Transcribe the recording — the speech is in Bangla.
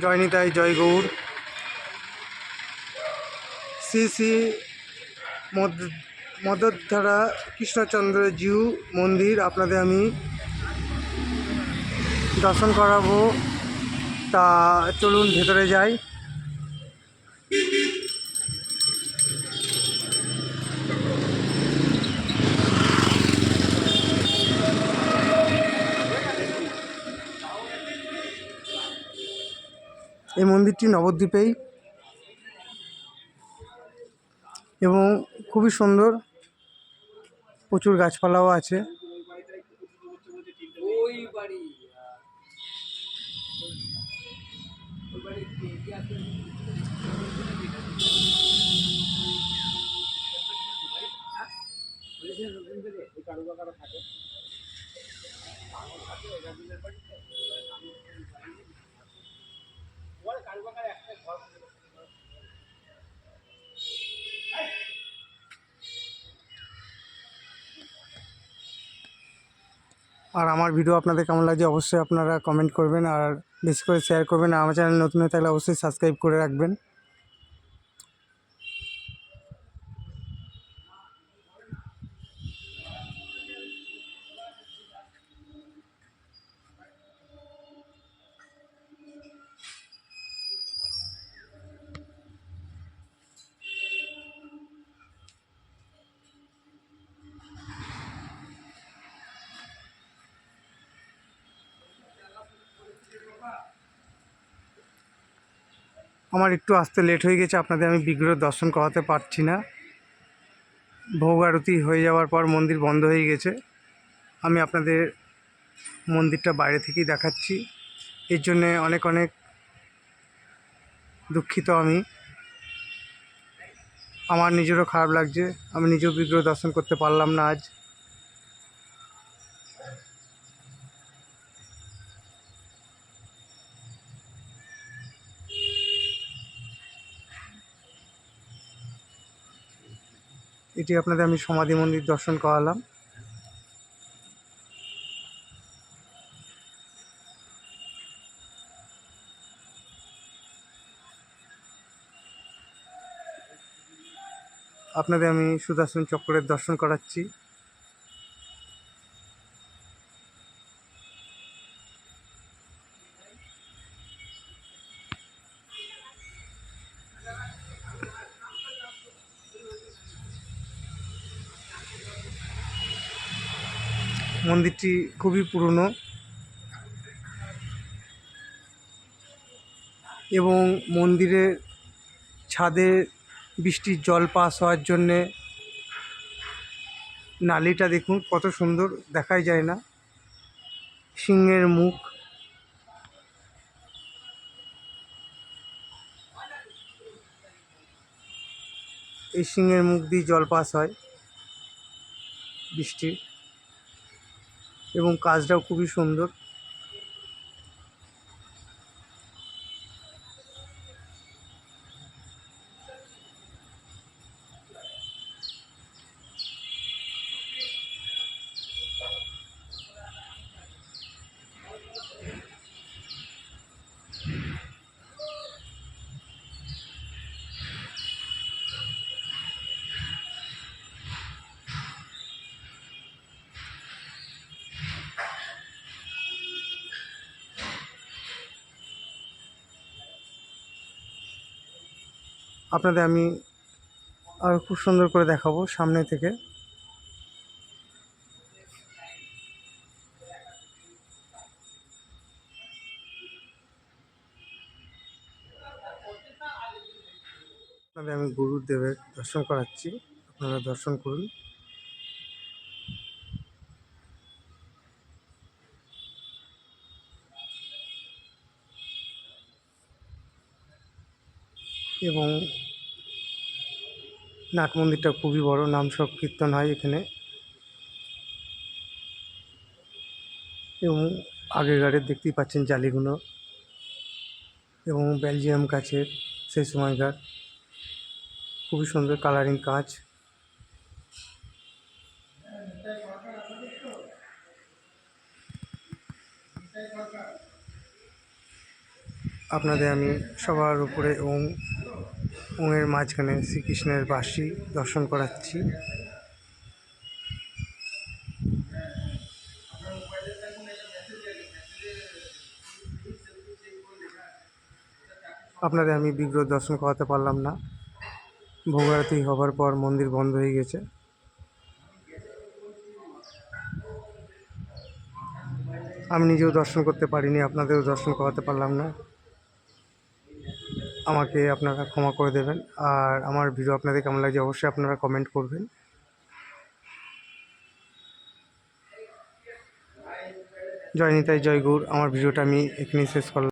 জয় নিতাই, জয় গৌর। শ্রী শ্রী মদ- মদধারা কৃষ্ণচন্দ্র জিউ মন্দির আপনাদের আমি দর্শন করাবো। তা চলুন ভেতরে যাই। এই মন্দিরটি নবদ্বীপেই। এবং খুবই সুন্দর। প্রচুর গাছপালাও আছে। থাকে কারও কারও একটা ঘর আর আমার ভিডিও আপনাদের কেমন লাগছে অবশ্যই আপনারা কমেন্ট করবেন আর বেশি করে শেয়ার করবেন আর আমার চ্যানেল নতুন হয়ে থাকলে অবশ্যই সাবস্ক্রাইব করে রাখবেন। আমার একটু আসতে লেট হয়ে গেছে, আপনাদের আমি বিগ্রহ দর্শন করাতে পারছি না। ভোগ আরতি হয়ে যাওয়ার পর মন্দির বন্ধ হয়ে গেছে। আমি আপনাদের মন্দিরটা বাইরে থেকেই দেখাচ্ছি। এর জন্যে অনেক অনেক দুঃখিত আমি। আমার নিজেরও খারাপ লাগছে, আমি নিজেও বিগ্রহ দর্শন করতে পারলাম না আজ। এটি আপনাদের আমি সমাধি মন্দির দর্শন করালাম। আপনাদের আমি সুদর্শন চক্রের দর্শন করাচ্ছি। মন্দিরটি খুবই পুরনো এবং মন্দিরের ছাদে বৃষ্টির জল পাস হওয়ার জন্যে নালিটা দেখুন, কত সুন্দর, দেখাই যায় না। সিংহের মুখ। এই সিংহের মুখ দিয়ে জল পাস হয় বৃষ্টির। এবং কাজটাও খুবই সুন্দর। আপনাদের আমি আরও খুব সুন্দর করে দেখাবো সামনে থেকে। আপনাদের আমি গুরুদেবের দর্শন করাচ্ছি। আপনারা দর্শন করুন। এবং নাট মন্দিরটা খুবই বড়, নাম সংকীর্তন হয় এখানে। এবং আগেকারের দেখতেই পাচ্ছেন জালিগুলো এবং বেলজিয়াম কাছের সেই সময়কার। খুবই সুন্দর কালারিং কাঁচ আপনাদের আমি সবার উপরে ওং ওঙের মাঝখানে শ্রীকৃষ্ণের বাসি দর্শন করাচ্ছি। আপনাদের আমি বিগ্রহ দর্শন করাতে পারলাম না। ভোগারতি হবার পর মন্দির বন্ধ হয়ে গেছে। আমি নিজেও দর্শন করতে পারিনি, আপনাদেরও দর্শন করাতে পারলাম না। আমাকে আপনারা ক্ষমা করে দেবেন। আর আমার ভিডিও আপনাদের কেমন লাগছে অবশ্যই আপনারা কমেন্ট করবেন। জয় নিতাই, জয় গুর। আমার ভিডিওটা আমি এখানেই শেষ করলাম।